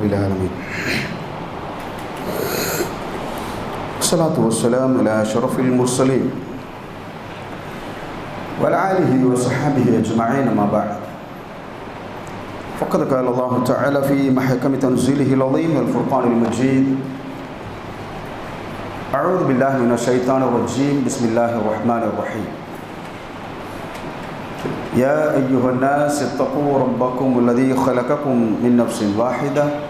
رب العالمين. والصلاة والسلام على أشرف المرسلين وعلى آله وصحبه أجمعين ما بعد. فقد قال الله تعالى في محكم تنزيله العظيم الفرقان المجيد أعوذ بالله من الشيطان الرجيم. بسم الله الرحمن الرحيم. يا أيها الناس اتقوا ربكم الذي خلقكم من نفس واحدة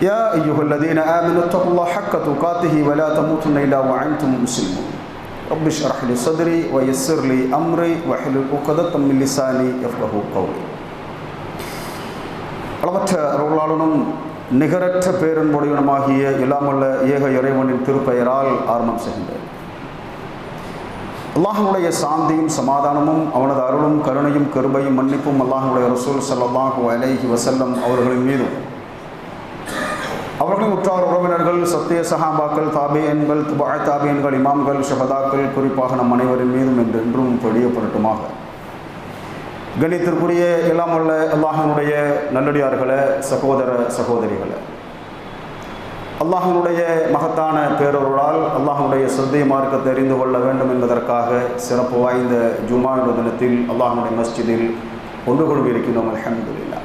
يا أيها الذين آمنوا اتقوا الله حق تقاته ولا تموتن إلا وأنتم مسلمون رب اشرح لي صدري ويسر لي أمري واحلل عقدة من لساني يفقه قولي அளவற்ற அருளாளனும் நிகரற்ற பேரன்புடையவனுமாகிய இல்லாமல்ல ஏக இறைவனின் திருப்பெயரால் ஆரம்பம் செய்கின்றேன் அல்லாஹனுடைய சாந்தியும் சமாதானமும் அவனது அருளும் கருணையும் கருபையும் மன்னிப்பும் அல்லாஹனுடைய ரசூல் சல்லாஹூ அலைஹி வசல்லம் அவர்களின் மீதும் அவர்களின் உற்றார் உறவினர்கள் சத்திய சஹாபாக்கள் தாபியன்கள் துபாய் தாபியன்கள் இமாம்கள் ஷஹதாக்கள் குறிப்பாக நம் அனைவரின் மீதும் என்றென்றும் பொழியப்படட்டுமாக கணித்திற்குரிய எல்லாம் உள்ள அல்லாஹனுடைய நல்லடியார்களே சகோதர சகோதரிகளே. அல்லாஹனுடைய மகத்தான பேரொருளால் அல்லாஹனுடைய சிறுதை மார்க்கத்தை தெரிந்து கொள்ள வேண்டும் என்பதற்காக சிறப்பு வாய்ந்த ஜுமாவின் தினத்தில் அல்லாஹனுடைய மஸ்ஜிதில் ஒன்று கொண்டு இருக்கின்றோம் அலமதுல்லா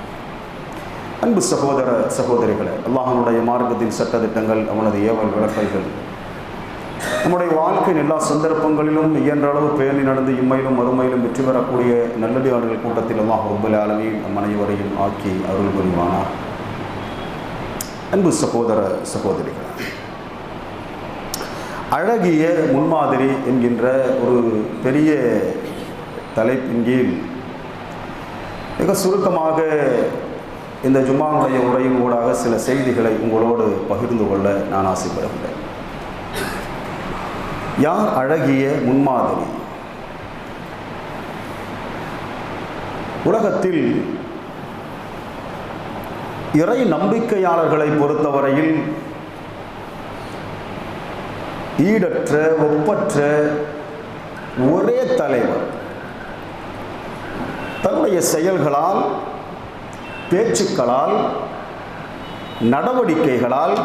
அன்பு சகோதர சகோதரிகளே அல்லாஹனுடைய மார்க்கத்தின் சட்டத்திட்டங்கள் அவனது ஏவல் விளக்கைகள் நம்முடைய வாழ்க்கையின் எல்லா சந்தர்ப்பங்களிலும் இயன்ற அளவு பேணி நடந்து இம்மையிலும் மறுமையிலும் வெற்றி பெறக்கூடிய நல்லடியாளர்கள் கூட்டத்தில் எல்லாம் ஒவ்வொரு அளவையும் நம் அனைவரையும் ஆக்கி அருள் புரிவானார் அன்பு சகோதர சகோதரிகள் அழகிய முன்மாதிரி என்கின்ற ஒரு பெரிய தலைப்பின் கீழ் மிக சுருக்கமாக இந்த ஜும்மாவுடைய உரையின் ஊடாக சில செய்திகளை உங்களோடு பகிர்ந்து கொள்ள நான் ஆசைப்படுகிறேன் யார் அழகிய முன்மாதிரி? உலகத்தில் இறை நம்பிக்கையாளர்களை பொறுத்தவரையில் ஈடற்ற ஒப்பற்ற ஒரே தலைவர். தன்னுடைய செயல்களால் பேச்சுக்களால் நடவடிக்கைகளால்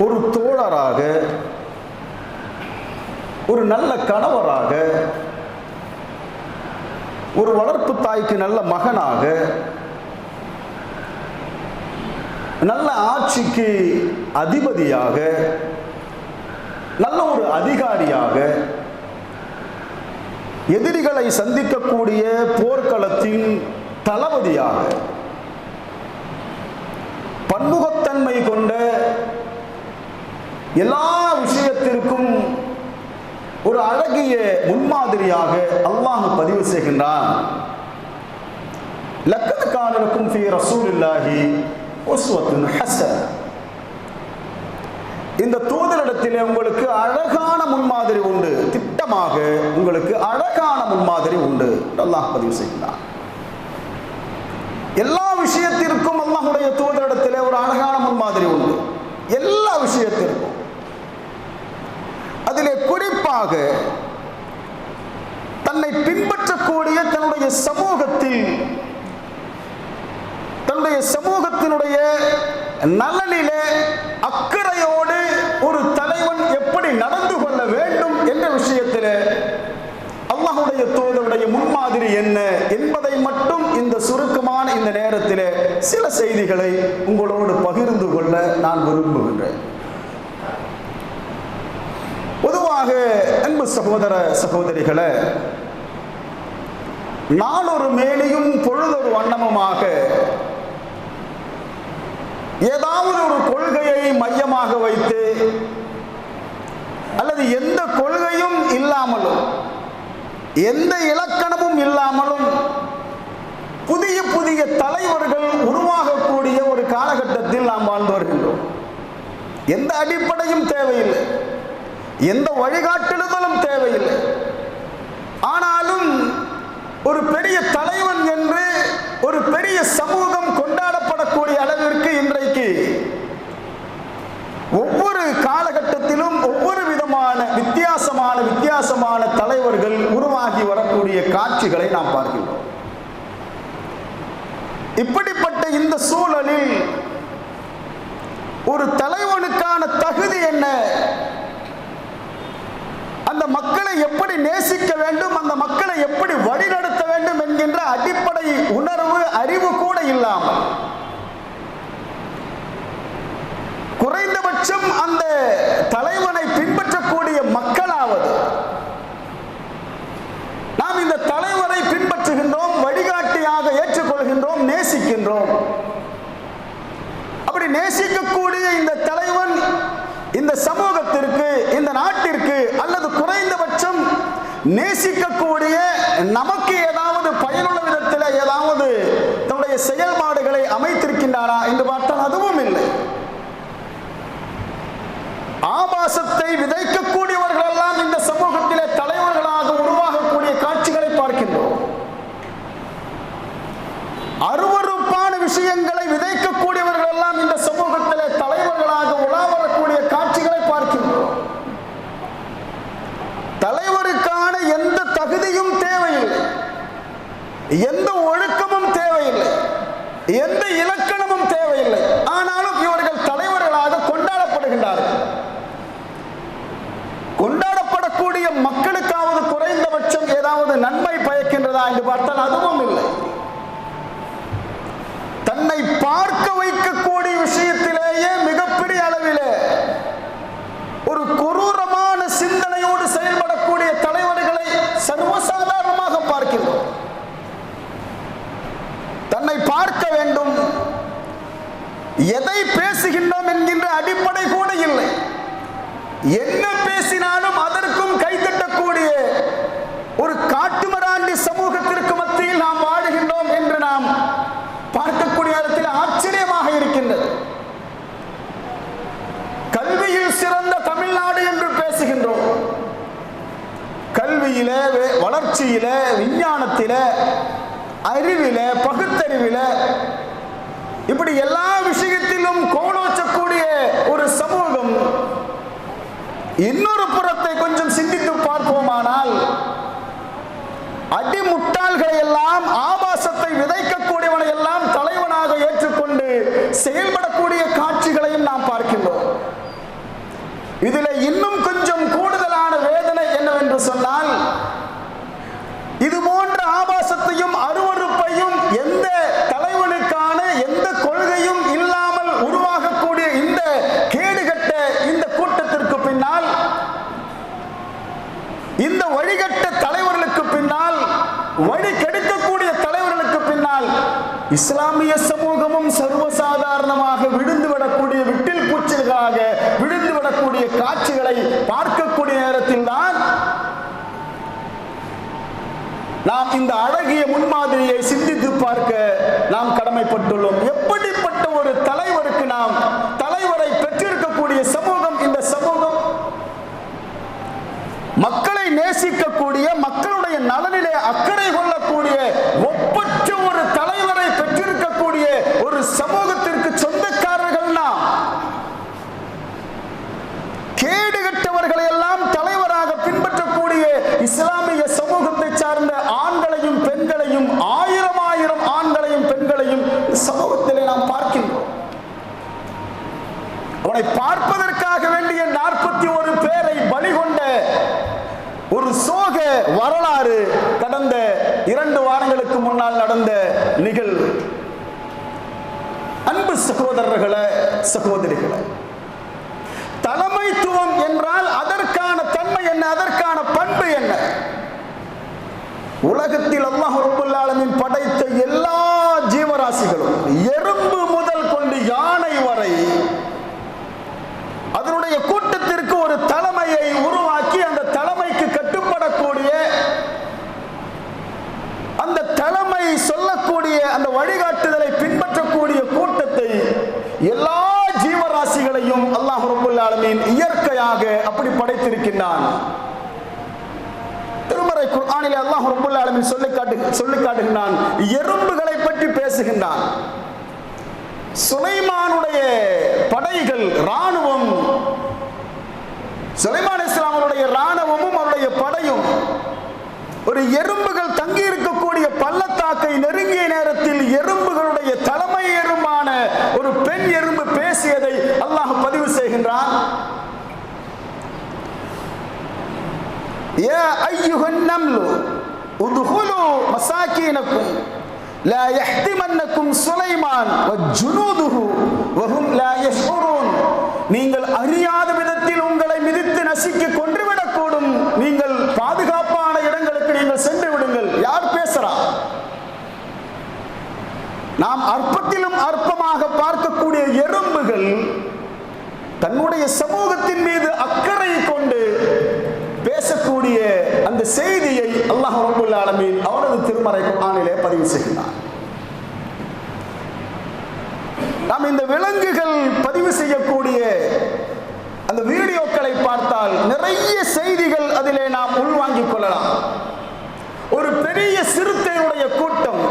ஒரு தோழராக ஒரு நல்ல கணவராக ஒரு வளர்ப்பு தாய்க்கு நல்ல மகனாக நல்ல ஆட்சிக்கு அதிபதியாக நல்ல ஒரு அதிகாரியாக எதிரிகளை சந்திக்கக்கூடிய போர்க்களத்தின் தளபதியாக பன்முகத்தன்மை கொண்ட எல்லா விஷயத்திற்கும் ஒரு அழகிய முன்மாதிரியாக அல்லாஹ் பதிவு செய்கின்றான். லக்கத் ஃபி ரசூலில்லாஹி ஹசன். இந்த தூதரிடத்திலே உங்களுக்கு அழகான முன்மாதிரி உண்டு. திட்டமாக உங்களுக்கு முன்மாதிரி உண்டு அல்லாஹ் பதிவு செய்கிறார் எல்லா விஷயத்திற்கும் அல்லாஹுடைய தூதரிடத்திலே ஒரு அழகான முன்மாதிரி உண்டு. எல்லா விஷயத்திற்கும். அதிலே குறிப்பாக தன்னை பின்பற்றக்கூடிய தன்னுடைய சமூகத்தில் தன்னுடைய சமூகத்தினுடைய நலனிலே அக்கறையோடு ஒரு தலைவன் எப்படி நடந்து கொள்ள தூதருடைய முன்மாதிரி என்ன என்பதை மட்டும் இந்த சுருக்கமான இந்த நேரத்தில் சில செய்திகளை உங்களோடு பகிர்ந்து கொள்ள நான் விரும்புகின்றேன். பொதுவாக அன்பு சகோதர சகோதரிகளை நாளொரு மேலையும் பொழுதொரு வண்ணமுமாக ஏதாவது ஒரு கொள்கையை மையமாக வைத்து அல்லது எந்த கொள்கையும் இல்லாமலும் எந்த இலக்கணமும் இல்லாமலும் புதிய புதிய தலைவர்கள் உருவாகக்கூடிய ஒரு காலகட்டத்தில் நாம் வாழ்ந்து வருகின்றோம். எந்த அடிப்படையும் தேவையில்லை. எந்த வழிகாட்டுதலும் தேவையில்லை. ஆனாலும் ஒரு பெரிய தலைவன் என்று ஒரு பெரிய சமூகம் கொண்டாடப்படக்கூடிய அளவிற்கு இன்றைக்கு ஒவ்வொரு காலகட்டத்திலும் ஒவ்வொரு விதமான வித்தியாசமான வித்தியாசமான தலைவர்கள் உருவாகி வரக்கூடிய காட்சிகளை நாம் பார்க்கிறோம் இப்படிப்பட்ட இந்த சூழலில் ஒரு தலைவனுக்கான தகுதி என்ன? அந்த மக்களை எப்படி நேசிக்க வேண்டும்? அந்த மக்களை எப்படி வழிநடத்த வேண்டும் என்கின்ற அடிப்படை உணர்வு அறிவு கூட இல்லாமல் குறைந்தபட்சம் அந்த தலைவர் பின்பற்றக்கூடிய மக்களாவது நாம் இந்த தலைவரை பின்பற்றுகின்றோம் வழிகாட்டியாக ஏற்றுக்கொள்கின்றோம் நேசிக்கின்றோம். அப்படி நேசிக்கக்கூடிய இந்த தலைவன் இந்த சமூகத்திற்கு இந்த நாட்டிற்கு அல்லது குறைந்தபட்சம் நேசிக்கக்கூடிய நமக்கு ஏதாவது பயனுள்ள விதத்தில் ஏதாவது தன்னுடைய செயல்பாடுகளை அமைத்திருக்கின்றாரா என்று பார்த்தால் அதுவும் இல்லை. ஆபாசத்தை விதைக்கக்கூடியவர்கள் எல்லாம் இந்த சமூகத்திலே தலைவர்களாக உருவாகக்கூடிய காட்சிகளை பார்க்கின்றோம். அருவறுப்பான விஷயங்களை விதைக்கக்கூடியவர்கள் எல்லாம் இந்த சமூகத்திலே தலைவர்களாக உலா வரக்கூடிய காட்சிகளை பார்க்கின்றோம். தலைவருக்கான எந்த தகுதியும் தேவையில்லை. எந்த ஒழுக்கமும் தேவையில்லை. எந்த இலக்கணமும் தேவையில்லை. ஆனாலும் இவர்கள் தலைவர்களாக கொண்டாடப்படுகின்றார்கள். கொண்டாடப்படக்கூடிய மக்களுக்காவது குறைந்தபட்சம் ஏதாவது நன்மை பயக்கின்றதா என்று பார்த்தால் அதுவும் இல்லை. தன்னை பார்க்க வைக்கக்கூடிய விஷயத்திலேயே மிகப்பெரிய அளவிலே ஒரு கொரூரமான சிந்தனையோடு செயல்படக்கூடிய தலைவர்களை சர்வசாதாரணமாக பார்க்கிறோம் தன்னை பார்க்க வேண்டும். எதை பேசுகின்றோம் என்கின்ற அடிப்படை கூட இல்லை. என்ன பேசினாலும் அதற்கும் கைத்தட்டக்கூடிய ஒரு காட்டுமராண்டி சமூகத்திற்கு மத்தியில் நாம் வாழுகின்றோம் என்று நாம் பார்க்கக்கூடிய இடத்தில் ஆச்சரியமாக இருக்கின்றது கல்வியில் சிறந்த தமிழ்நாடு என்று பேசுகின்றோம் கல்வியில வே- வளர்ச்சியில விஞ்ஞானத்தில அறிவில பகுத்தறிவில இப்படி எல்லா விஷயத்திலும் கோலோச்சக்கூடிய ஒரு சமூகம் இன்னொரு புறத்தை கொஞ்சம் சிந்தித்து பார்ப்போமானால் அடிமுட்டாள்களை எல்லாம் ஆபாசத்தை விதைக்கக்கூடியவனை எல்லாம் தலைவனாக ஏற்றுக்கொண்டு செயல்படக்கூடிய காட்சிகளையும் நாம் பார்க்கின்றோம். இதுல இன்னும் கொஞ்சம் கூடுதலான வேதனை என்னவென்று சொன்னால் ஆபாசத்தையும் அருவருப்பையும் எந்த தலைவனுக்கான எந்த கொள்கையும் இல்லாமல் உருவாகக்கூடிய இந்த கேடுகட்ட இந்த கூட்டத்திற்கு பின்னால் இந்த வழிகட்ட தலைவர்களுக்கு பின்னால் வழி கெடுக்கக்கூடிய தலைவர்களுக்கு பின்னால் இஸ்லாமிய சமூகமும் சர்வசாதாரணமாக விழுந்து விடக்கூடிய விட்டில் பூச்சிகளாக விழுந்து விடக்கூடிய காட்சிகளை பார்க்கக்கூடிய நேரத்தில் தான் நாம் இந்த அழகிய முன்மாதிரியை சிந்தித்து பார்க்க நாம் கடமைப்பட்டுள்ளோம். எப்படிப்பட்ட ஒரு தலைவருக்கு நாம் தலைவரை பெற்றிருக்கக்கூடிய சமூகம் இந்த சமூகம்? மக்களை நேசிக்கக்கூடிய மக்களுடைய நலனிலே அக்கறை கொள்ளக்கூடிய ஒப்பற்ற ஒரு தலைவரை பெற்றிருக்கக்கூடிய ஒரு சமூகத்திற்கு சொந்தக்காரர்கள் நாம். கேடுகட்டவர்களை எல்லாம் தலைவராக பின்பற்றக்கூடிய இஸ்லாம் சமூகத்தை சார்ந்த ஆண்களையும் பெண்களையும் ஆயிரம் ஆயிரம் ஆண்களையும் பெண்களையும் சமூகத்திலே நாம் பார்க்கின்றோம் அவனை பார்ப்பதற்காக வேண்டிய நாற்பத்தி ஒரு பேரை பலி கொண்ட ஒரு சோக வரலாறு கடந்த இரண்டு வாரங்களுக்கு முன்னால் நடந்த நிகழ்வு. அன்பு சகோதரர்களை சகோதரிகளை தலைமைத்துவம் என்றால் அதற்கான தன்மை என்ன அதற்கான பண்பு என்ன? உலகத்தில் அல்லாஹ் ரப்பல் படைத்த எல்லா ஜீவராசிகளும் எறும்பு முதல் கொண்டு யானை வரை அதனுடைய கூட்டத்திற்கு ஒரு தலைமையை உருவாக்கி அந்த தலைமைக்கு கட்டுப்படக்கூடிய அந்த தலைமை சொல்லக்கூடிய அந்த வழிகாட்டுதலை பின்பற்றக்கூடிய கூட்டத்தை எல்லா ஜீவராசிகளையும் அல்லாஹ் ரபுல்லாலமீன் இயற்கையாக அப்படி படைத்திருக்கின்றான். திருமறை குர்ஆனிலே அல்லாஹ் ரப்பல் சொல்லி காட்டு சொல்லி காட்டுகின்றான். எறும்புகளை பற்றி பேசுகின்றான். சுலைமானுடைய படைகள் ராணுவம் சுலைமான் இஸ்லாமனுடைய ராணுவமும் அவருடைய படையும். ஒரு எறும்புகள் தங்கி இருக்கக்கூடிய பள்ளத்தாக்கை நெருங்கிய நேரத்தில் எறும்புகளுடைய தலைமை எறும்பான ஒரு பெண் எறும்பு பேசியதை அல்லாஹ் பதிவு செய்கின்றான் يا أيها النمل ادخلوا مساكنكم لا يحتمنكم سليمان وجنوده وهم لا يشعرون நீங்கள் அறியாத விதத்தில் உங்களை மிதித்து நசுக்கி கொன்றுவிடக்கூடும் நாம் அற்பத்திலும் அற்பமாக பார்க்கக்கூடிய எறும்புகள் தன்னுடைய சமூகத்தின் மீது அக்கறை கொண்டு பேசக்கூடிய அந்த செய்தியை அல்லாஹ் ரபுல் ஆலமீன் அவரது திருமறை குரானிலே பதிவு செய்கிறார் நாம் இந்த விலங்குகள் பதிவு செய்யக்கூடிய அந்த வீடியோக்களை பார்த்தால் நிறைய செய்திகள் அதிலே நாம் உள்வாங்கிக் கொள்ளலாம். ஒரு பெரிய சிறுத்தையுடைய கூட்டம்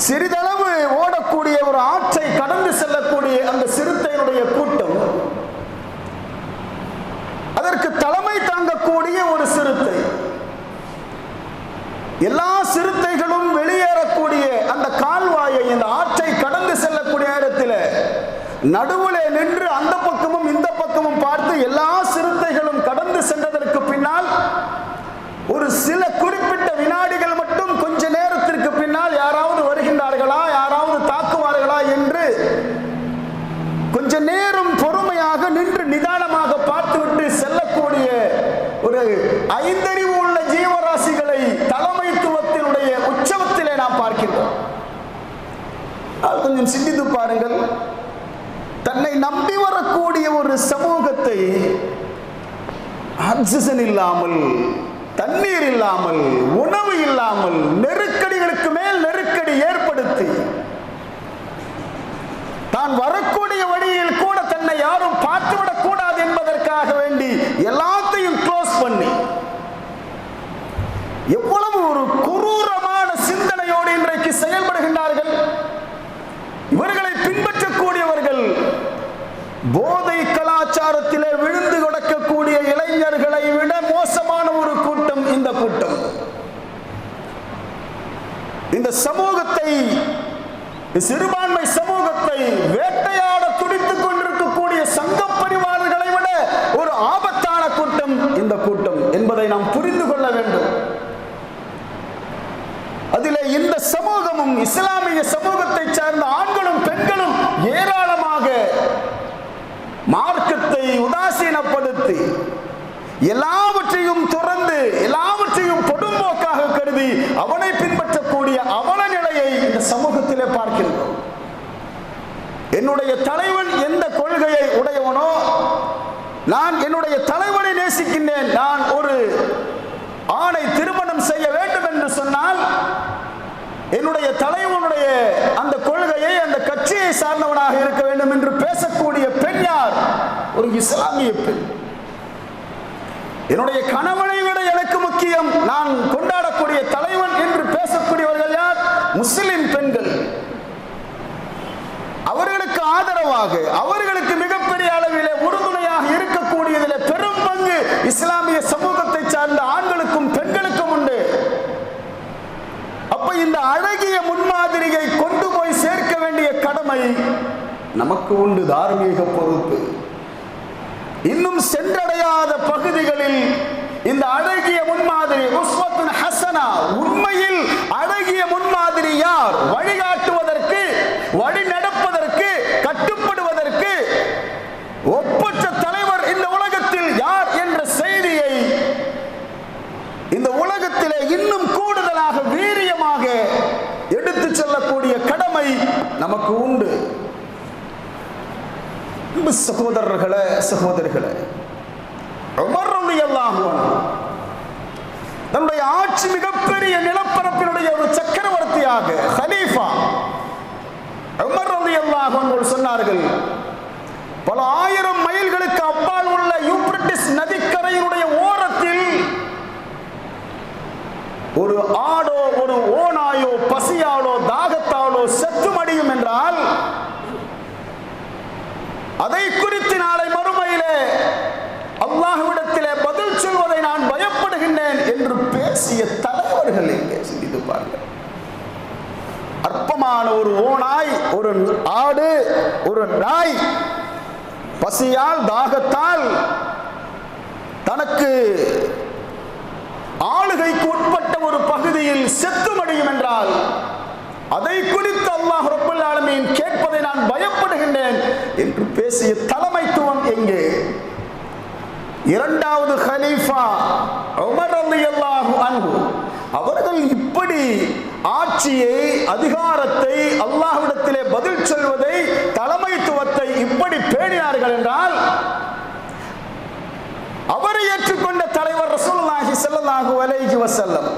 சிறிதளவு ஓடக்கூடிய ஒரு ஆற்றை கடந்து செல்லக்கூடிய அந்த சிறுத்தையினுடைய கூட்டம் அதற்கு தலைமை தாங்கக்கூடிய ஒரு சிறுத்தை. எல்லா சிறுத்தைகளும் வெளியேறக்கூடிய அந்த கால்வாயை இந்த ஆற்றை கடந்து செல்லக்கூடிய நேரத்தில் நடுவுல நின்று அந்த பக்கமும் இந்த பக்கமும் பார்த்து எல்லா சிறுத்தைகளும் கடந்து சென்றதற்கு பின்னால் ஒரு சில குறிப்பிட்ட வினாடிகள் மட்டும் கொஞ்ச நேரத்திற்கு பின்னால் யாராவது வருகின்றார்களா யாராவது தாக்குவார்களா என்று கொஞ்ச நேரம் பொறுமையாக நின்று நிதானமாக பார்த்துவிட்டு செல்லக்கூடிய ஒரு ஐந்தறிவு உள்ள ஜீவராசிகளை தலைமைத்துவத்தினுடைய உற்சவத்திலே நாம் பார்க்கின்றோம் அது கொஞ்சம் சிந்தித்து பாருங்கள் தன்னை நம்பி வரக்கூடிய ஒரு சமூகத்தை ஆக்சிஜன் இல்லாமல் தண்ணீர் இல்லாமல் உணவு இல்லாமல் நெருக்கடிகளுக்கு மேல் நெருக்கடி ஏற்படுத்தி தான் வரக்கூடிய வழியில் கூட தன்னை யாரும் பார்த்துவிடக் கூடாது என்பதற்காக வேண்டி எல்லாத்தையும் க்ளோஸ் பண்ணி எவ்வளவு ஒரு குரூரமான சிந்தனையோடு இன்றைக்கு செயல்படுகின்றார்கள் இவர்களை பின்பற்றக்கூடியவர்கள் போதை கலாச்சாரத்திலே விழுந்து கிடக்கக்கூடிய இளைஞர்களை விட மோசமான ஒரு கூட்டம் இந்த கூட்டம். இந்த சமூகத்தை சிறுபான்மை சமூகத்தை வேட்டையாட துடித்துக் கொண்டிருக்கக்கூடிய சங்க பரிவாரங்களை விட ஒரு ஆபத்தான கூட்டம் இந்த கூட்டம் என்பதை நாம் புரிந்து கொள்ள வேண்டும். அதிலே இந்த சமூகமும் இஸ்லாமிய சமூகத்தை சார்ந்த ஆண்களும் பெண்களும் ஏராளமாக உதாசீனப்படுத்தி எல்லாவற்றையும் துறந்து எல்லாவற்றையும் பொடும்போக்காக கருதி அவனை பின்பற்றக்கூடிய அவன நிலையை இந்த சமூகத்திலே பார்க்கின்றோம். என்னுடைய தலைவன் எந்த கொள்கையை உடையவனோ நான் என்னுடைய தலைவனை நேசிக்கின்றேன் நான் ஒரு ஆணை திருமணம் செய்ய வேண்டும் என்று சொன்னால் என்னுடைய தலை தலைவனுடைய அந்த கொள்கையை அந்த கட்சியை சார்ந்தவனாக இருக்க வேண்டும் என்று பேசக்கூடிய பெண் யார்? ஒரு இஸ்லாமிய பெண். என்னுடைய கணவனை விட எனக்கு முக்கியம் நான் கொண்டாடக்கூடிய தலைவன் என்று பேசக்கூடியவர்கள் யார்? முஸ்லிம் பெண்கள். அவர்களுக்கு ஆதரவாக அவர்களுக்கு மிகப்பெரிய அளவிலே உறுதுணையாக இருக்கக்கூடியதில் பெரும் பங்கு இஸ்லாமிய சமூக சார்ந்த ஆண்களுக்கும் பெண்களுக்கும் உண்டு அப்ப இந்த அழகிய முன்மாதிரியை கொண்டு போய் சேர்க்க வேண்டிய கடமை நமக்கு உண்டு தார்மீக பொறுப்பு. இன்னும் சென்றடையாத பகுதிகளில் இந்த அழகிய முன்மாதிரி உஸ்வத்துன் ஹசனா உண்மையில் அழகிய முன்மாதிரி யார்? வழிகாட்டுவதற்கு வழி நடப்ப கட்டுப்படுவதற்கு ஒப்பற்ற தலைவர் இந்த உலகத்தில் யார் என்ற செய்தியை இந்த உலகத்திலே இன்னும் கூடுதலாக வீரியமாக எடுத்து செல்லக்கூடிய கடமை நமக்கு உண்டு அன்பு சகோதரர்களே சகோதரிகளே நம்முடைய ஆட்சி மிகப்பெரிய நிலப்பரப்பினுடைய ஒரு சக்கரவர்த்தியாக ஹலீஃபா உமர் ரலியல்லாஹு அன்ஹு சொன்னார்கள் பல ஆயிரம் மைல்களுக்கு அப்பால் உள்ள யூப்ரட்டிஸ் நதிக்கரையினுடைய ஓரத்தில் ஒரு ஆடோ ஒரு ஓனாயோ பசியாலோ தாகத்தாலோ செத்து மடியும் என்றால் அதை குறித்து நாளை மறுமையிலே அல்லாஹ்விடத்திலே பதில் சொல்வதை நான் பயப்படுகின்றேன் என்று பேசிய தலைவர்கள் இங்கே சிந்தித்து பாருங்கள் அற்பமான ஒரு ஓனாய் ஒரு ஆடு ஒரு நாய் பசியால் தாகத்தால் தனக்கு ஆளுகைக்கு உட்பட்ட ஒரு பகுதியில் செத்து மடியும் என்றால் அதை குறித்து ஆலமீன் கேட்பதை நான் பயப்படுகின்றேன் என்று பேசிய தலைமைத்துவம் எங்கே? இரண்டாவது ஹலீஃபா உமர் ரலியல்லாஹு அன்ஹு. அவர்கள் இப்படி ஆட்சியை அதிகாரத்தை அல்லாஹ்விடத்திலே பதில் சொல்வதை தலைமைத்துவத்தை இப்படி பேணினார்கள் என்றால் அவரை ஏற்றுக்கொண்ட தலைவர் ரசூலுல்லாஹி ஸல்லல்லாஹு அலைஹி வஸல்லம்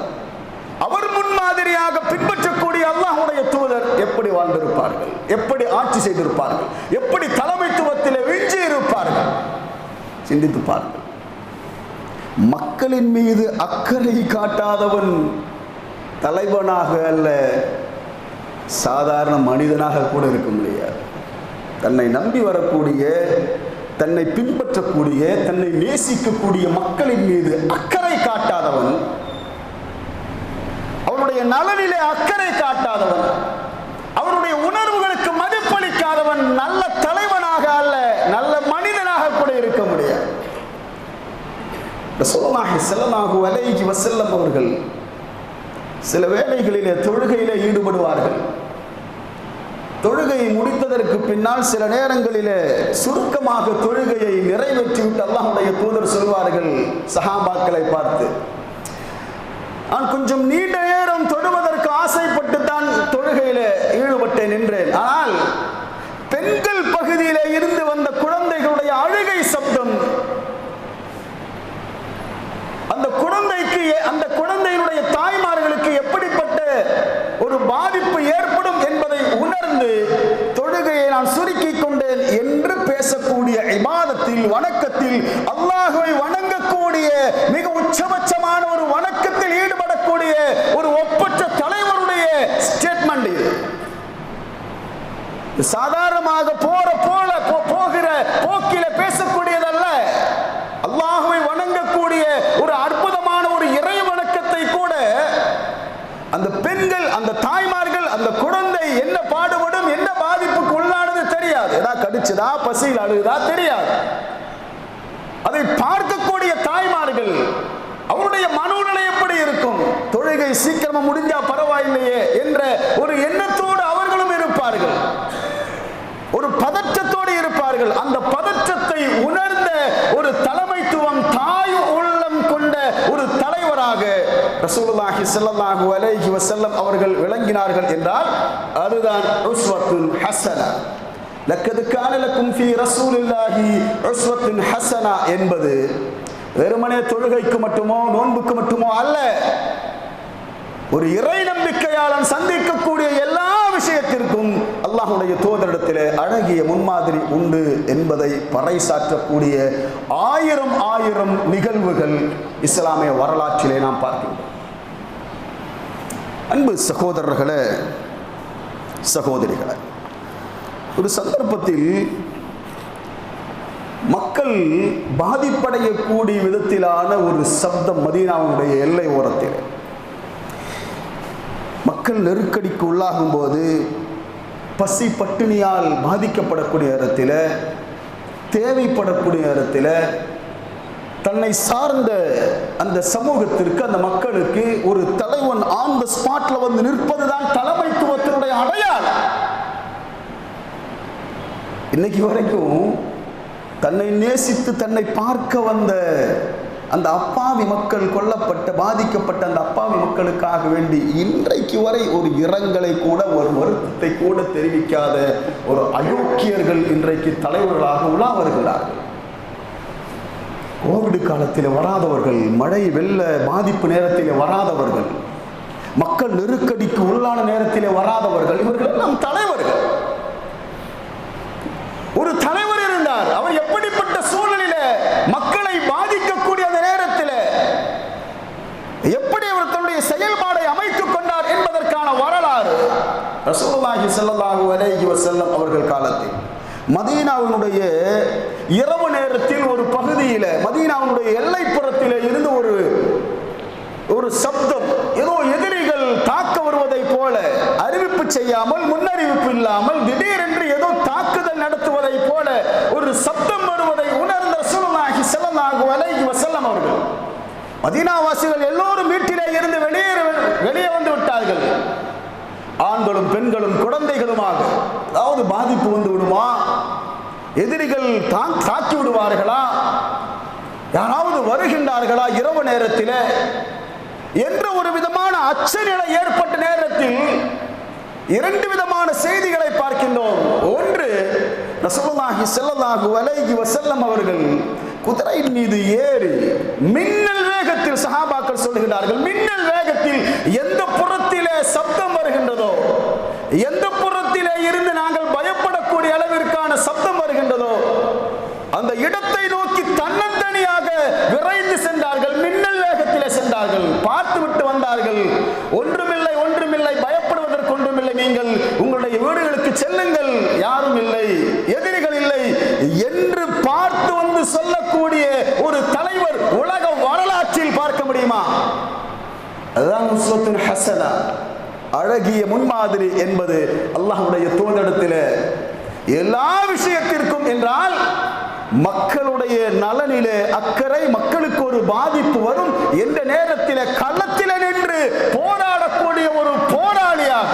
அவர் முன்மாதிரியாக பின்பற்றக்கூடிய அல்லாஹுடைய தூதர் எப்படி வாழ்ந்திருப்பார்கள்? எப்படி ஆட்சி செய்திருப்பார்கள்? எப்படி தலைமைத்துவத்தில் வீழ்ச்சி இருப்பார்கள்? சிந்தித்து பாருங்கள். மக்களின் மீது அக்கறை காட்டாதவன் தலைவனாக அல்ல சாதாரண மனிதனாக கூட இருக்க முடியாது. தன்னை நம்பி வரக்கூடிய தன்னை பின்பற்றக்கூடிய தன்னை நேசிக்கக்கூடிய மக்களின் மீது அக்கறை காட்டாதவன் அவருடைய நலனிலே அக்கறை காட்டாதவன். அவருடைய உணர்வுகளுக்கு மதிப்பளிக்காதவன் நல்ல தலைவனாக அல்ல நல்ல மனிதனாக கூட இருக்க முடியாது. அவர்கள் சில வேலைகளிலே தொழுகையிலே ஈடுபடுவார்கள். தொழுகையை முடித்ததற்கு பின்னால் சில நேரங்களிலே சுருக்கமாக தொழுகையை நிறைவேற்றிவிட்டு அல்லாஹுடைய தூதர் சொல்வார்கள் சஹாபாக்களை பார்த்து நான் கொஞ்சம் நீண்ட ஆசைப்பட்டு தான் தொழுகையில ஈடுபட்டு நின்றேன். ஆனால் பெண்கள் பகுதியிலே இருந்து வந்த குழந்தைகளுடைய அழுகை சப்தம் அந்த குழந்தைக்கு அந்த குழந்தையினுடைய தாய்மார்களுக்கு எப்படிப்பட்ட ஒரு பாதிப்பு ஏற்படும் என்பதை உணர்ந்து தொழுகையை நான் சுருக்கிக் கொண்டேன் என்று பேசக்கூடிய இபாதத்தில் வணக்கத்தில் அல்லாஹுவை வணங்கக்கூடிய மிக உச்சபட்சமான ஒரு வணக்கத்தில் ஈடுபடக்கூடிய ஒரு ஒப்பற்ற மண்டையில் சாதாரணமாக போற போல போ- போகிற போக்கில பேசக்கூடியதல்ல. அல்லாஹுவை வணங்கக்கூடிய ஒரு அற்புதமான ஒரு இறை வணக்கத்தை கூட அந்த பெண்கள் அந்த தாய்மார்கள் அந்த குழந்தை என்ன பாடுபடும் என்ன பாதிப்புக்கு உள்ளானது தெரியாது. ஏதாவது கடிச்சதா பசியில் அழுகுதா தெரியாது. அதை பார்க்கக்கூடிய தாய்மார்கள் அவருடைய மனோநிலை எப்படி இருக்கும்? தொழுகை சீக்கிரமா முடிஞ்சா பரவாயில்லையே என்ற ஒரு எண்ணத்தோடு அவர்களும் இருப்பார்கள். ஒரு பதற்றத்தோடு இருப்பார்கள். அந்த பதற்றத்தை உணர்ந்த ஒரு தலைமைத்துவம் தாய் உள்ளம் கொண்ட ஒரு தலைவராக ரசூலுல்லாஹி ஸல்லல்லாஹு அலைஹி வஸல்லம் அவர்கள் விளங்கினார்கள் என்றால் அதுதான் உஸ்வத்துல் ஹஸனா. லக்கது கான லக்கும் ஃபீ ரசூலில்லாஹி உஸ்வத்துன் ஹஸனா என்பது வெறுமனே தொழுகைக்கு மட்டுமோ நோன்புக்கு மட்டுமோ அல்ல. ஒரு இறை நம்பிக்கையாளன் சந்திக்கக்கூடிய எல்லா விஷயத்திற்கும் அல்லாஹுடைய தோதரிடத்தில் அழகிய முன்மாதிரி உண்டு என்பதை பறைசாற்றக்கூடிய ஆயிரம் ஆயிரம் நிகழ்வுகள் இஸ்லாமிய வரலாற்றிலே நாம் பார்க்கின்றோம். அன்பு சகோதரர்களே சகோதரிகளே ஒரு சந்தர்ப்பத்தில் மக்கள் பாதிப்படையக்கூடிய விதத்திலான ஒரு சப்தம் மதீனாவுடைய எல்லை ஓரத்தில். மக்கள் நெருக்கடிக்கு உள்ளாகும் போது பசி பட்டினியால் பாதிக்கப்படக்கூடிய இடத்துல தேவைப்படக்கூடிய இடத்துல தன்னை சார்ந்த அந்த சமூகத்திற்கு அந்த மக்களுக்கு ஒரு தலைவன் ஆன் த ஸ்பாட்ல வந்து நிற்பதுதான் தலைமைத்துவத்தினுடைய அடையாளம். இன்னைக்கு வரைக்கும் தன்னை நேசித்து தன்னை பார்க்க வந்த அந்த அப்பாவி மக்கள் கொல்லப்பட்ட பாதிக்கப்பட்ட அந்த அப்பாவி மக்களுக்காக வேண்டி இன்றைக்கு வரை ஒரு இரங்கலை கூட ஒரு வருத்தத்தை கூட தெரிவிக்காத ஒரு அயோக்கியர்கள் இன்றைக்கு தலைவர்களாக உலா வருகிறார்கள் கோவிட் காலத்தில் வராதவர்கள் மழை வெள்ள பாதிப்பு நேரத்தில் வராதவர்கள் மக்கள் நெருக்கடிக்கு உள்ளான நேரத்தில் வராதவர்கள் இவர்கள் எல்லாம் தலைவர்கள். ஒரு தலைவர் இருந்தார். அவர் எப்படிப்பட்ட சூழ்நிலையில மக்களை பாதிக்கக்கூடிய எப்படி அவர் தன்னுடைய செயல்பாடை அமைத்துக் கொண்டார் என்பதற்கான வரலாறு ரசூலுல்லாஹி ஸல்லல்லாஹு அலைஹி வஸல்லம் அவர்கள் காலத்தில். மதீனாவினுடைய இரவு நேரத்தில் ஒரு பகுதியில மதீனாவினுடைய எல்லைப்புறத்திலே இருந்து ஒரு ஒரு சப்தம் ஏதோ எதிரிகள் தாக்க வருவதை போல அறிவிப்பு செய்யாமல் முன்னறிவிப்பு இல்லாமல் திடீரென்று ஏதோ தாக்குதல் நடத்துவதை போல ஒரு சப்தம் வருவதை உணர்ந்த ரசூலுல்லாஹி ஸல்லல்லாஹு அலைஹி வசல்லம் அவர்கள். மதீனாவாசிகள் எல்லோரும் வீட்டிலே இருந்து வெளியேற வெளியே வந்து விட்டார்கள். ஆண்களும் பெண்களும் குழந்தைகளுமாக. அதாவது பாதிப்பு வந்து விடுமா? எதிரிகள் தாக்கி விடுவார்களா? யாராவது வருகின்றார்களா இரவு நேரத்தில்? என்ற ஒரு விதமான அச்ச நிலை ஏற்பட்ட நேரத்தில் இரண்டு விதமான செய்திகளை பார்க்கின்றோம். ஒன்று ரசூலுல்லாஹி ஸல்லல்லாஹு அலைஹி வஸல்லம் அவர்கள் குதிரையின் மீது ஏறி மின்னல் சஹாபாக்கள் சொல்லுகிறார்கள் மின்னல் வேகத்தில் எந்த புறத்திலே சப்தம் வருகின்றதோ எந்த புறத்திலே இருந்து நாங்கள் பயப்படக்கூடிய அளவிற்கான சப்தம் வருகின்றதோ அந்த இடத்தை நோக்கி தன்னந்தனியாக விரைந்து சென்றார்கள் மின்னல் வேகத்திலே சென்றார்கள் பார்த்து விட்டு வந்தார்கள். ஒன்றுமில்லை ஒன்றுமில்லை பயப்படுவதற்கு ஒன்றுமில்லை நீங்கள் உங்களுடைய வீடுகளுக்கு செல்லுங்கள் யாரும் இல்லை எதிரிகள் இல்லை என்று பார்த்து வந்து சொல்லக்கூடிய ஒரு தலைவர் உலக வரலாற்றில் பார்க்க முடியுமா அதுதான் ஹசனா. அழகிய முன்மாதிரி என்பது அல்லாஹ்வுடைய தூதரிடத்தில் எல்லா விஷயத்திற்கும் என்றால் மக்களுடைய நலனிலே அக்கறை மக்களுக்கு ஒரு பாதிப்பு வரும் எந்த நேரத்தில் களத்தில் நின்று போராடக்கூடிய ஒரு போராளியாக.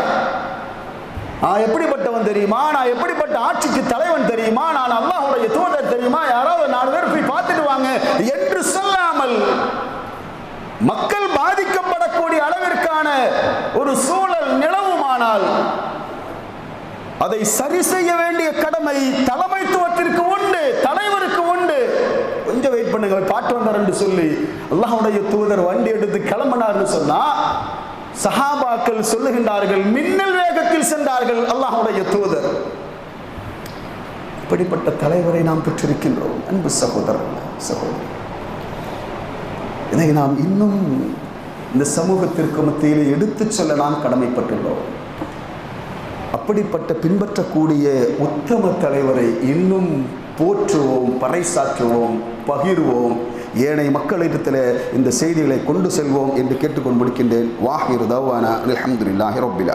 நான் எப்படிப்பட்டவன் தெரியுமா? நான் எப்படிப்பட்ட ஆட்சிக்கு தலைவன் தெரியுமா? நான் அல்லாஹுடைய தூதர் தெரியுமா? யாராவது நாலு பேர் போய் பார்த்துட்டு வாங்க என்று சொல்லாமல் மக்கள் பாதிக்கப்படக்கூடிய அளவிற்கான ஒரு சூழல் நிலவுமானால் அதை சரி செய்ய வேண்டிய கடமை தலைமைத்துவத்திற்கு உண்டு தலைவருக்கு உண்டு. கொஞ்சம் வெயிட் பண்ணுங்க பாட்டு வந்தார் என்று சொல்லி அல்லாஹுடைய தூதர் வண்டி எடுத்து கிளம்பினார்னு சொன்னா சஹாபாக்கள் சொல்லுகின்றார்கள் மின்னல் வேகத்தில் சென்றார்கள் அல்லாஹுடைய தூதர். இப்படிப்பட்ட தலைவரை நாம் பெற்றிருக்கின்றோம் அன்பு சகோதரர் சகோதரி. இதை நாம் இன்னும் இந்த சமூகத்திற்கு மத்தியில் எடுத்துச் சொல்ல நாம் கடமைப்பட்டுள்ளோம். அப்படிப்பட்ட பின்பற்றக்கூடிய உத்தம தலைவரை இன்னும் போற்றுவோம் பறைசாற்றுவோம் பகிர்வோம். ஏனைய மக்களிடத்தில் இந்த செய்திகளை கொண்டு செல்வோம் என்று கேட்டுக்கொண்டு முடிக்கின்றேன். வாஹிர் தவானா அல்ஹம்துலில்லாஹி ரப்பில்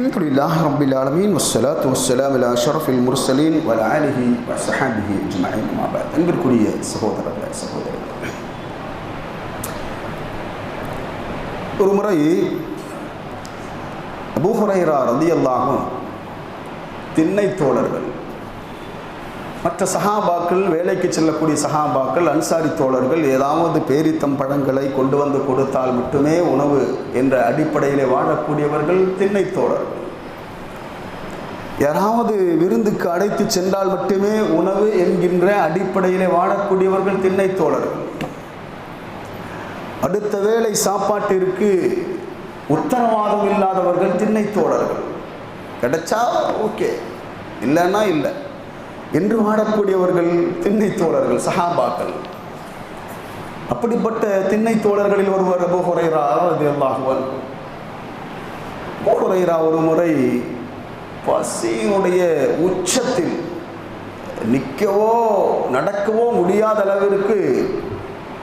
الحمد لله رب العالمين والصلاة والسلام على أشرف المرسلين وعلى آله وصحبه أجمعين ما بعد அன்பிற்குரிய சகோதரர்களே சகோதரர்களே ஒரு முறை அபூ ஹுரைரா ரலியல்லாஹு திண்ணை தோழர்கள் மற்ற சஹாபாக்கள் வேலைக்கு செல்லக்கூடிய சஹாபாக்கள் அன்சாரி தோழர்கள் ஏதாவது பேரித்தம் பழங்களை கொண்டு வந்து கொடுத்தால் மட்டுமே உணவு என்ற அடிப்படையிலே வாழக்கூடியவர்கள் திண்ணை தோழர்கள். யாராவது விருந்துக்கு அழைத்து சென்றால் மட்டுமே உணவு என்கின்ற அடிப்படையிலே வாழக்கூடியவர்கள் திண்ணை தோழர்கள். அடுத்த வேளை சாப்பாட்டிற்கு உத்தரவாதம் இல்லாதவர்கள் திண்ணை தோழர்கள். கிடைச்சா ஓகே இல்லைன்னா இல்லை. என்று வாழக்கூடியவர்கள் திண்ணை தோழர்கள் சஹாபாக்கள். அப்படிப்பட்ட திண்ணை தோழர்களில் ஒருவர் அபு ஹுரைரா அபு ஹுரைரா ஒரு முறை பசியினுடைய உச்சத்தில் நிற்கவோ நடக்கவோ முடியாத அளவிற்கு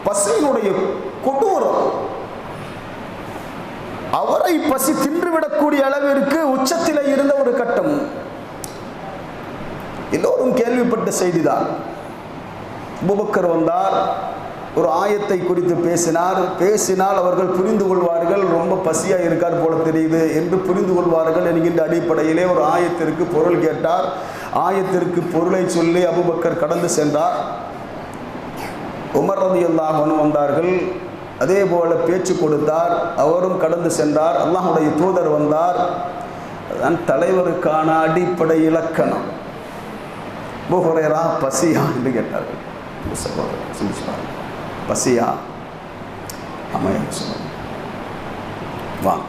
பசியினுடைய கொடூரம் அவரை பசி தின்றுவிடக்கூடிய அளவிற்கு உச்சத்தில் இருந்த ஒரு கட்டம். எல்லோரும் கேள்விப்பட்ட செய்திதான். அபூபக்கர் வந்தார் ஒரு ஆயத்தை குறித்து பேசினார். பேசினால் அவர்கள் புரிந்து கொள்வார்கள் ரொம்ப பசியாக இருக்கார் போல தெரியுது என்று புரிந்து கொள்வார்கள் என்கின்ற அடிப்படையிலே ஒரு ஆயத்திற்கு பொருள் கேட்டார். ஆயத்திற்கு பொருளை சொல்லி அபுபக்கர் கடந்து சென்றார். உமர் ரதியல்லாஹன் வந்தார்கள். அதே போல பேச்சு கொடுத்தார். அவரும் கடந்து சென்றார். அல்லாஹுடைய தூதர் வந்தார். தலைவருக்கான அடிப்படை இலக்கணம். புகுரேரா பசியா? என்று கேட்டார்கள். சகோதரர் சிந்திச்சு பசியா? அமைய வா. வாங்க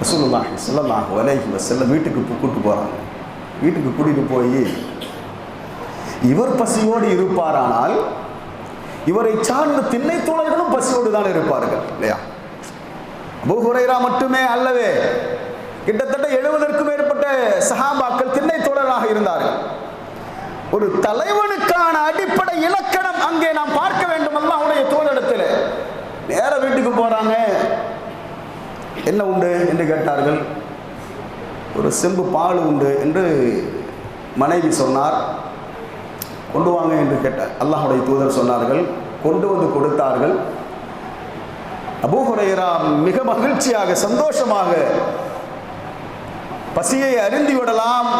ரசூலுல்லாஹி ஸல்லல்லாஹு அலைஹி வஸல்லம் வீட்டுக்கு கூப்பிட்டு போகிறாங்க வீட்டுக்கு கூட்டிட்டு போய் இவர் பசியோடு இருப்பாரானால் இவரை சார்ந்த திண்ணை தோழர்களும் பசியோடு தான் இருப்பார்கள் இல்லையா? அபூ மட்டுமே அல்லவே. கிட்டத்தட்ட எழுபதற்கும் மேற்பட்ட சஹாபாக்கள் திண்ணை தோழராக இருந்தார்கள். ஒரு தலைவனுக்கான அடிப்படை இலக்கணம் அங்கே நாம் பார்க்க வேண்டும் அவனுடைய தோளிடத்தில். நேர வீட்டுக்கு போறாங்க. என்ன உண்டு என்று கேட்டார்கள். ஒரு செம்பு பால் உண்டு என்று மனைவி சொன்னார். கொண்டு வாங்க என்று கேட்டார் அல்லாஹுடைய தூதர் சொன்னார்கள். கொண்டு வந்து கொடுத்தார்கள். அபூஹுரேரா மிக மகிழ்ச்சியாக சந்தோஷமாக பசியை அருந்தி விடலாம்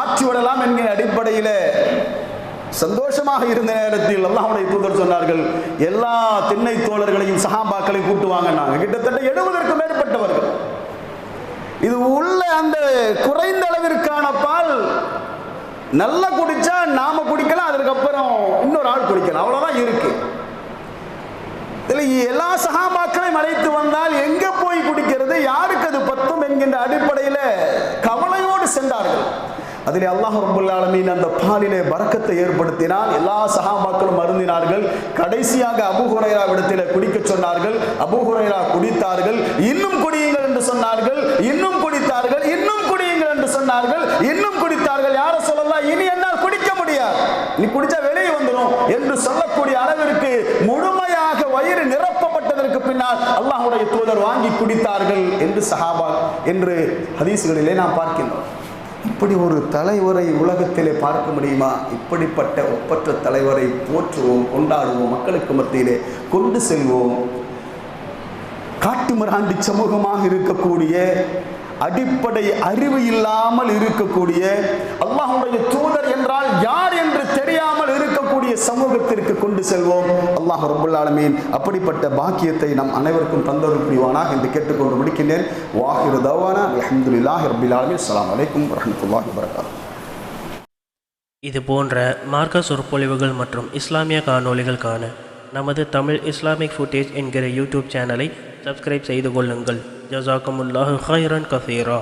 ஆற்றி விடலாம் என்கிற அடிப்படையில் சந்தோஷமாக இருந்த நேரத்தில் அல்லாஹுடைய தூதர் சொன்னார்கள் எல்லா திண்ணை தோழர்களையும் சகாமாக்களை கூட்டுவாங்க நாங்கள் கிட்டத்தட்ட எழுபதற்கும் மேற்பட்டவர்கள். இது உள்ள அந்த குறைந்த அளவிற்கான பால் நல்லா குடிச்சா நாம குடிக்கலாம் அதுக்கப்புறம் இன்னொரு ஆள் குடிக்கலாம். அவ்வளவுதான் இருக்கு. இதுல எல்லா சகாபாக்களையும் அழைத்து வந்தால் எங்க போய் குடிக்கிறது யாருக்கு அது பத்தும் என்கின்ற அடிப்படையில கவலையோடு சென்றார்கள். அதிலே அல்லாஹ் ரபுல்லாலமீன் அந்த பாலிலே பறக்கத்தை ஏற்படுத்தினால் எல்லா சஹாபாக்களும் அருந்தினார்கள். கடைசியாக அபுஹுரைரா இடத்திலே குடிக்க சொன்னார்கள். அபுஹுரைரா குடித்தார்கள். இன்னும் குடியுங்கள் என்று சொன்னார்கள். இன்னும் குடித்தார்கள். இன்னும் குடியுங்கள் என்று சொன்னார்கள். இன்னும் குடித்தார்கள். யார சொல்லலாம் இனி என்னால் குடிக்க முடியாது. நீ குடிச்சா வெளியே வந்துடும் என்று சொல்லக்கூடிய அளவிற்கு முழுமையாக வயிறு நிரப்பப்பட்டதற்கு பின்னால் அல்லாஹுடைய தூதர் வாங்கி குடித்தார்கள் என்று சஹாபா என்று ஹதீஸ்களிலே நாம் பார்க்கின்றோம். இப்படி ஒரு தலைவரை உலகத்திலே பார்க்க முடியுமா? இப்படிப்பட்ட ஒப்பற்ற தலைவரை போற்றுவோம் கொண்டாடுவோம் மக்களுக்கு மத்தியிலே கொண்டு செல்வோம். காட்டு மிராண்டி சமூகமாக இருக்கக்கூடிய அடிப்படை அறிவு இல்லாமல் இருக்கக்கூடிய அல்லாஹுடைய தூதர் என்றால் யார் என்று தெரியாது இருக்கக்கூடிய சமூகத்திற்கு கொண்டு செல்வோம். அல்லாஹ் ரபுல் ஆலமீன் அப்படிப்பட்ட பாக்கியத்தை நம் அனைவருக்கும் தந்தொரு புரிவானாக என்று கேட்டுக்கொண்டு முடிக்கின்றேன். வாஹிரு தவானா. அல்ஹம்துலில்லாஹி ரபில் ஆலமீன். அஸ்ஸலாமு அலைக்கும் வரஹ்மத்துல்லாஹி இது போன்ற மார்க்க சொற்பொழிவுகள் மற்றும் இஸ்லாமிய காணொளிகள் காண நமது தமிழ் இஸ்லாமிக் ஃபுட்டேஜ் என்கிற யூடியூப் சேனலை சப்ஸ்கிரைப் செய்து கொள்ளுங்கள். ஜசாக்கமுல்லாஹு ஹைரன் கசீரா.